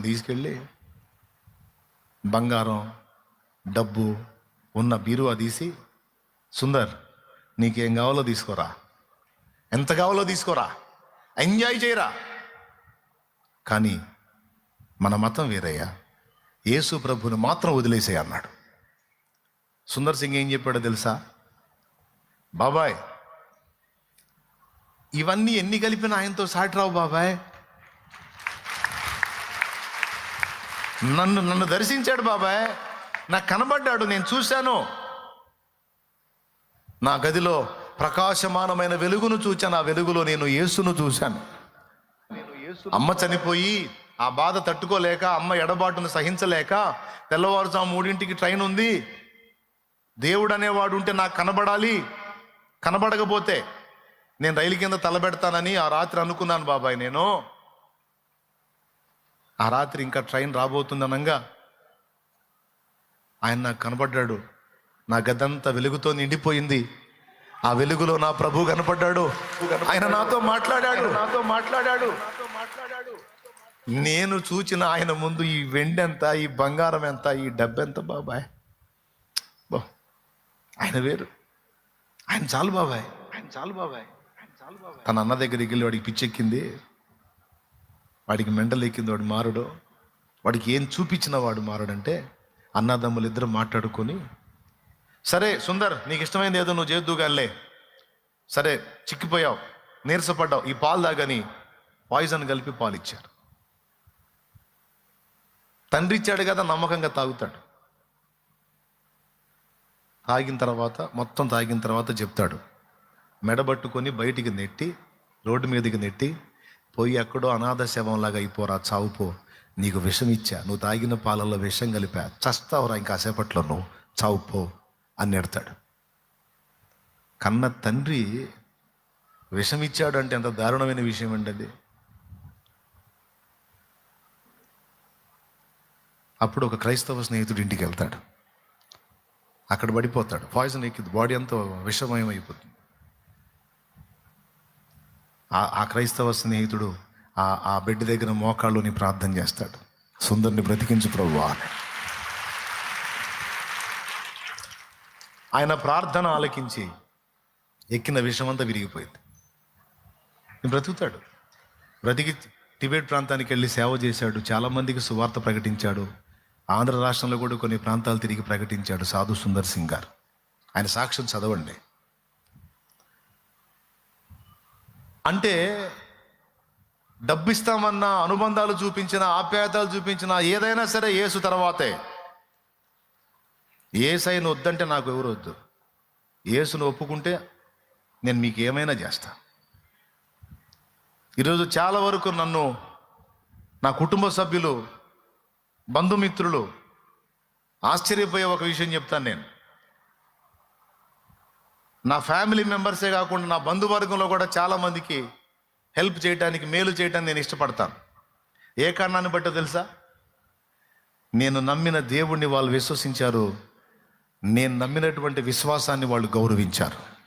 తీసుకెళ్ళి బంగారం డబ్బు ఉన్న బీరువా తీసి సుందర్ నీకేం కావాలో తీసుకోరా. ఎంత కావాలో తీసుకోరా. ఎంజాయ్ చేయరా. కానీ మన మతం వేరయ్యా. యేసు ప్రభుని మాత్రం వదిలేసే అన్నాడు. సుందర్ సింగ్ ఏం చెప్పాడో తెలుసా? బాబాయ్ ఇవన్నీ ఎన్ని కలిపిన ఆయనతో సాటి రావు బాబాయ్? నన్ను నన్ను దర్శించాడు బాబాయ్. నాకు కనబడ్డాడు నేను చూశాను. నా గదిలో ప్రకాశమానమైన వెలుగును చూచాను. ఆ వెలుగులో నేను యేసును చూశాను. అమ్మ చనిపోయి ఆ బాధ తట్టుకోలేక అమ్మ ఎడబాటును సహించలేక తెల్లవారుజాము మూడింటికి ట్రైన్ ఉంది. దేవుడు అనేవాడు ఉంటే నాకు కనబడాలి కనబడకపోతే నేను రైలు కింద తలబెడతానని ఆ రాత్రి అనుకున్నాను బాబాయ్ నేను. ఆ రాత్రి ఇంకా ట్రైన్ రాబోతుంది అనగా ఆయన నాకు కనబడ్డాడు. నా గదంతా వెలుగుతో నిండిపోయింది. ఆ వెలుగులో నా ప్రభు కనపడ్డాడు. ఆయన నాతో మాట్లాడాడు. నాతో మాట్లాడాడు. నేను చూచిన ఆయన ముందు ఈ వెండి ఎంత ఈ బంగారం ఎంత ఈ డబ్బెంత బాబాయ్. బా ఆయన వేరు. ఆయన చాలు బాబాయ్. ఆయన చాలు బాబాయ్. ఆయన చాలు బాబాయ్. తన అన్న దగ్గరికి వెళ్ళి వాడికి పిచ్చెక్కింది. వాడికి మెంటలు ఎక్కింది వాడు మారుడు. వాడికి ఏం చూపించిన వాడు మారుడంటే అన్నదమ్ములు ఇద్దరు మాట్లాడుకొని సరే సుందర్ నీకు ఇష్టమైంది ఏదో నువ్వు చేద్దుగాలే సరే చిక్కిపోయావు నీరసపడ్డావు ఈ పాలు తాగని పాయిజన్ కలిపి పాలు ఇచ్చారు తండ్రి ఇచ్చాడు కదా నమ్మకంగా తాగుతాడు. తాగిన తర్వాత మొత్తం తాగిన తర్వాత చెప్తాడు. మెడబట్టుకొని బయటికి నెట్టి రోడ్డు మీదకి నెట్టి పోయి ఎక్కడో అనాథ శవంలాగా అయిపోరా చావుపో నీకు విషం ఇచ్చా. నువ్వు తాగిన పాలల్లో విషం కలిపా. చస్తావురా ఇంకా సేపట్లో నువ్వు. చావుపో అని నెడతాడు కన్న తండ్రి విషం ఇచ్చాడు అంటే ఎంత దారుణమైన విషయం అండి అది. అప్పుడు ఒక క్రైస్తవ స్నేహితుడు ఇంటికి వెళ్తాడు. అక్కడ పడిపోతాడు. పాయిజన్ ఎక్కింది. బాడీ అంతా విషమయం అయిపోతుంది ఆ- ఆ క్రైస్తవ స్నేహితుడు ఆ ఆ బెడ్ దగ్గర మోకాళ్ళుని ప్రార్థన చేస్తాడు. సుందర్ని బ్రతికించు ప్రభు ఆయన ప్రార్థన ఆలకించి ఎక్కిన విషమంతా విరిగిపోయింది. బ్రతుకుతాడు. బ్రతికి టిబెట్ ప్రాంతానికి వెళ్ళి సేవ చేశాడు. చాలామందికి సువార్త ప్రకటించాడు. ఆంధ్ర రాష్ట్రంలో కూడా కొన్ని ప్రాంతాలు తిరిగి ప్రకటించాడు సాధు సుందర్ సింగ్ గారు. ఆయన సాక్ష్యం చదవండి. అంటే డబ్బు ఇస్తామన్న అనుబంధాలు చూపించిన ఆప్యాయతలు చూపించిన ఏదైనా సరే ఏసు తర్వాతే. ఏసైను వద్దంటే నాకు ఎవరు వద్దు. ఏసును ఒప్పుకుంటే నేను మీకు ఏమైనా చేస్తా. ఈరోజు చాలా వరకు నన్ను నా కుటుంబ సభ్యులు బంధుమిత్రులు ఆశ్చర్యపోయే ఒక విషయం చెప్తాను నేను. నా ఫ్యామిలీ మెంబర్సే కాకుండా నా బంధువర్గంలో కూడా చాలామందికి హెల్ప్ చేయడానికి మేలు చేయడానికి నేను ఇష్టపడతాను. ఏ కారణాన్ని బట్టో తెలుసా? నేను నమ్మిన దేవుణ్ణి వాళ్ళు విశ్వసించారు. నేను నమ్మినటువంటి విశ్వాసాన్ని వాళ్ళు గౌరవించారు.